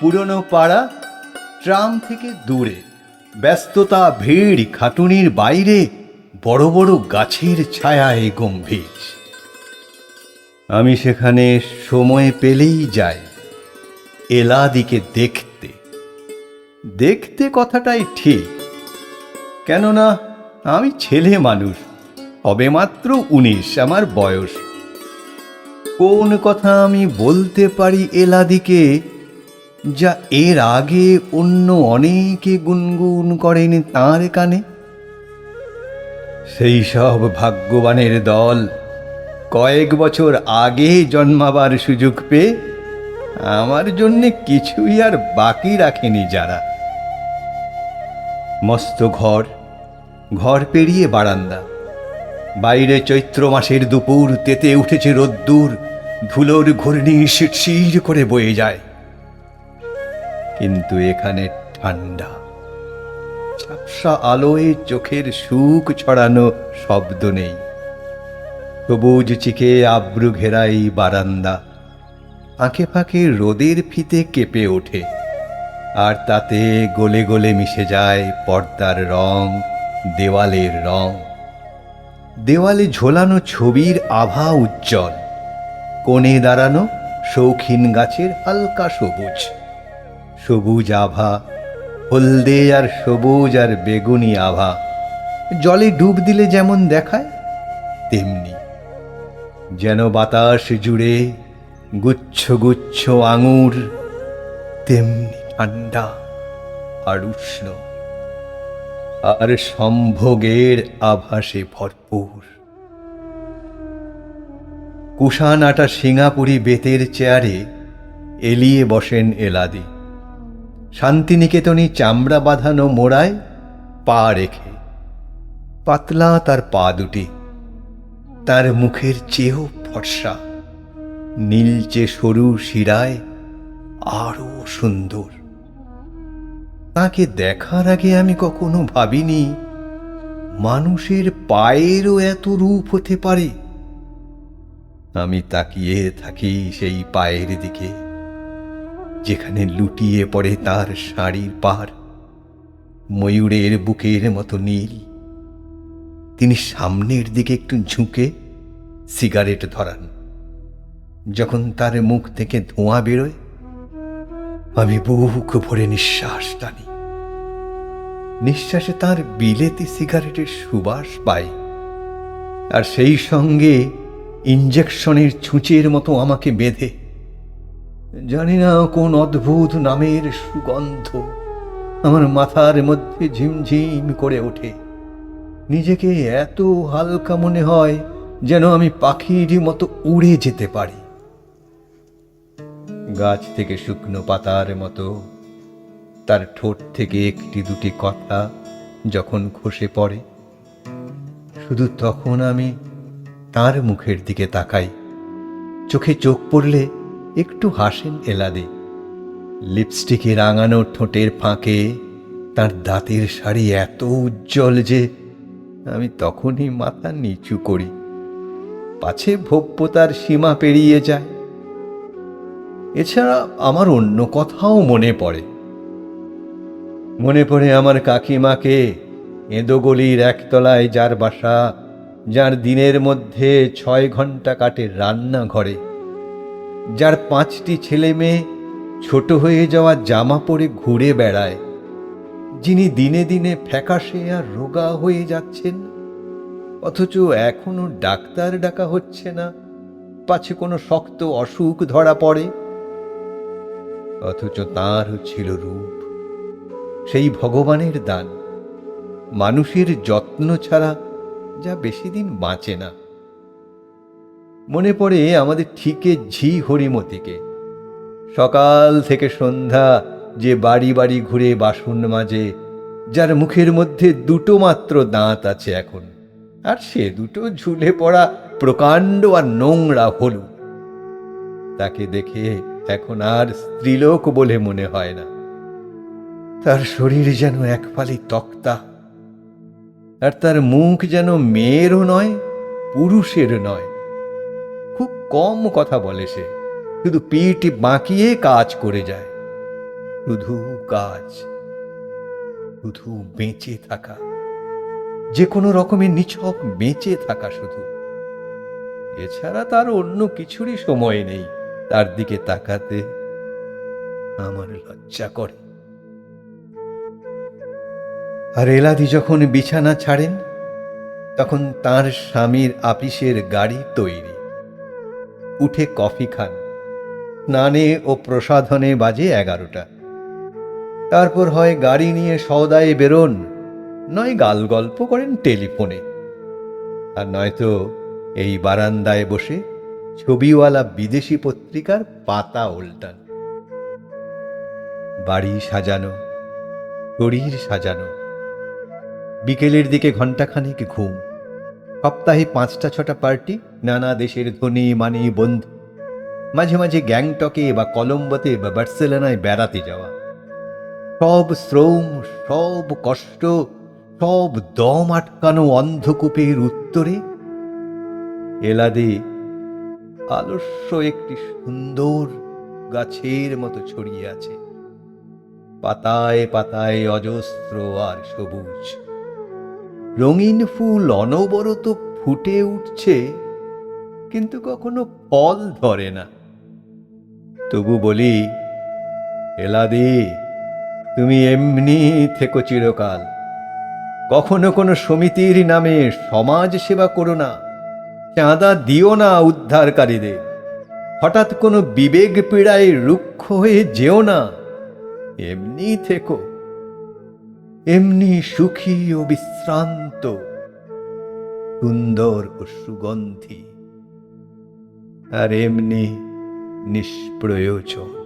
পুরনো পাড়া, ট্রাম থেকে দূরে। ব্যস্ততা, ভিড়, খাটুনির বাইরে, বড় বড় গাছের ছায়ায় গম্ভীর। আমি সেখানে সময় পেলেই যাই, এলাদিকে দেখতে। দেখতে কথাটাই ঠিক, কেননা আমি ছেলে মানুষ, হবে মাত্র উনিশ আমার বয়স। কোন কথা আমি বলতে পারি এলাদিকে? যা এর আগে অন্য অনেকে গুনগুন করেন তাঁর কানে? সেই সব ভাগ্যবানের দল কয়েক বছর আগে জন্মাবার সুযোগ পেয়ে আমার জন্যে কিছুই আর বাকি রাখেনি যারা। মস্ত ঘর ঘর পেরিয়ে বারান্দা। বাইরে চৈত্র মাসের দুপুর, তেতে উঠেছে রোদ্দুর, ধুলোর ঘূর্ণি শিরশির করে বয়ে যায়। কিন্তু এখানে ঠান্ডা। ঝাপসা আলোয় চোখের সুখ ছড়ানো শব্দ নেই। সবুজ চিকে আব্রু ঘেরাই বারান্দা। আঁকে ফাঁকে রোদের ফিতে কেঁপে ওঠে। আর তাতে গলে গলে মিশে যায় পর্দার রং, দেওয়ালের রং। দেওয়ালে ঝোলানো ছবির আভা উজ্জ্বল। কোণে দাঁড়ানো শৌখিন গাছের হালকা সবুজ। সবুজ আভা, হলদে আর সবুজ আর বেগুনি আভা। জলে ডুব দিলে যেমন দেখায়, তেমনি। যেন বাতাস জুড়ে গুচ্ছ গুচ্ছ আঙুর, তেমনি ঠান্ডা আর উষ্ণ। আর সম্ভোগের আভাসে ভরপুর। কুষান আটা সিঙ্গাপুরি বেতের চেয়ারে এলিয়ে বসেন এলাদি। শান্তিনিকেতনী চামড়া বাঁধানো মোড়ায় পা রেখে। পাতলা তার পা দুটি। তার মুখের চেয়েও ফর্সা। নীলচে সরু শিরায় আরও সুন্দর। তাকে দেখার আগে আমি কখনো ভাবিনি, মানুষের পায়েরও এত রূপ হতে পারে। আমি তাকিয়ে থাকি সেই পায়ের দিকে। যেখানে লুটিয়ে পড়ে তার শাড়ির পার ময়ূরের বুকের মতো নীল। তিনি সামনের দিকে একটু ঝুঁকে সিগারেট ধরান। যখন তার মুখ থেকে ধোঁয়া বেরোয়, আমি বুক ভরে নিঃশ্বাস টানি। নিঃশ্বাসে তার বিলেতি সিগারেটের সুবাস পাই। আর সেই সঙ্গে ইঞ্জেকশনের ছুঁচের মতো আমাকে বেঁধে জানি না কোন অদ্ভুত নামের সুগন্ধ আমার মাথার মধ্যে ঝিমঝিম করে ওঠে। নিজেকে এত হালকা মনে হয় যেন আমি পাখির মতো উড়ে যেতে পারি। গাছ থেকে শুকনো পাতার মতো, তার ঠোঁট থেকে একটি দুটি কথা যখন খসে পড়ে, শুধু তখন আমি তার মুখের দিকে তাকাই। চোখে চোখ পড়লে একটু হাসেন এলাদে। লিপস্টিকে রাঙানো ঠোঁটের ফাঁকে তার দাঁতের শাড়ি এত উজ্জ্বল যে আমি তখনই মাথা নিচু করি। পাছে ভব্যতার সীমা পেরিয়ে যায়। এছাড়া আমার অন্য কথাও মনে পড়ে। মনে পড়ে আমার কাকিমাকে এঁদোগলির একতলায় যার বাসা, যার দিনের মধ্যে ছয় ঘণ্টা কাটে রান্নাঘরে। যার পাঁচটি ছেলে মেয়ে ছোট হয়ে যাওয়া জামা পরে ঘুরে বেড়ায়, যিনি দিনে দিনে ফ্যাকাশে আর রোগা হয়ে যাচ্ছেন, অথচ এখনও ডাক্তার ডাকা হচ্ছে না, পাছে কোনো শক্ত অসুখ ধরা পড়ে। অথচ তাঁরও ছিল রূপ, সেই ভগবানের দান। মানুষের যত্ন ছাড়া যা বেশি দিন বাঁচে না। মনে পড়ে আমাদের ঠিকে ঝি হরিমতিকে সকাল থেকে সন্ধ্যা যে বাড়ি বাড়ি ঘুরে বাসন মাজে, যার মুখের মধ্যে দুটো মাত্র দাঁত আছে এখন, আর সে দুটো ঝুলে পড়া প্রকাণ্ড আর নোংরা হলুদ। তাকে দেখে এখন আর স্ত্রীলোক বলে মনে হয় না। তার শরীর যেন এক ফালি তক্তা, আর তার মুখ যেন মেয়েরও নয়, পুরুষের নয়। খুব কম কথা বলে সে। শুধু পিঠ বাঁকিয়ে কাজ করে যায়। শুধু কাজ, শুধু বেঁচে থাকা। যে কোনো রকমের নিছক বেঁচে থাকা শুধু। এছাড়া তার অন্য কিছুরই সময় নেই। তার দিকে তাকাতে আমার লজ্জা করে। আর এলাদি যখন বিছানা ছাড়েন, তখন তার স্বামীর আপিসের গাড়ি তৈরি। উঠে কফি খান। স্নানে ও প্রসাধনে বাজে এগারোটা। তারপর হয় গাড়ি নিয়ে সওদায় বেরোন, নয় গাল গল্প করেন টেলিফোনে। আর নয়তো এই বারান্দায় বসে ছবিওয়ালা বিদেশি পত্রিকার পাতা উল্টান বাড়ি সাজানো শরীর সাজানো। বিকেলের দিকে ঘণ্টাখানেক ঘুম। সপ্তাহে পাঁচটা ছটা পার্টি নানা দেশের ধনী, মানি, বন্ধু। মাঝে মাঝে গ্যাংটকে বা কলম্বোতে বা বার্সেলোনায় বেড়াতে যাওয়া। সব শ্রম, সব কষ্ট, সব দম আটকানো অন্ধকূপের উত্তরে এলাদে আলস্য একটি সুন্দর গাছের মতো ছড়িয়ে আছে। পাতায় পাতায় অজস্র আর সবুজ। রঙিন ফুল অনবরত ফুটে উঠছে কিন্তু কখনো ফল ধরে না। তবু বলি, এলাদি, তুমি এমনি থেকো চিরকাল। কখনো কোনো সমিতির নামে সমাজ সেবা করো না। চাঁদা দিও না উদ্ধারকারীদের। হঠাৎ কোনো বিবেক পীড়ায় রুক্ষ হয়ে যেও না। এমনি থেকো। এমনি সুখী ও বিশ্রান্ত, সুন্দর ও সুগন্ধি। আর এমনি নিষ্প্রয়োজন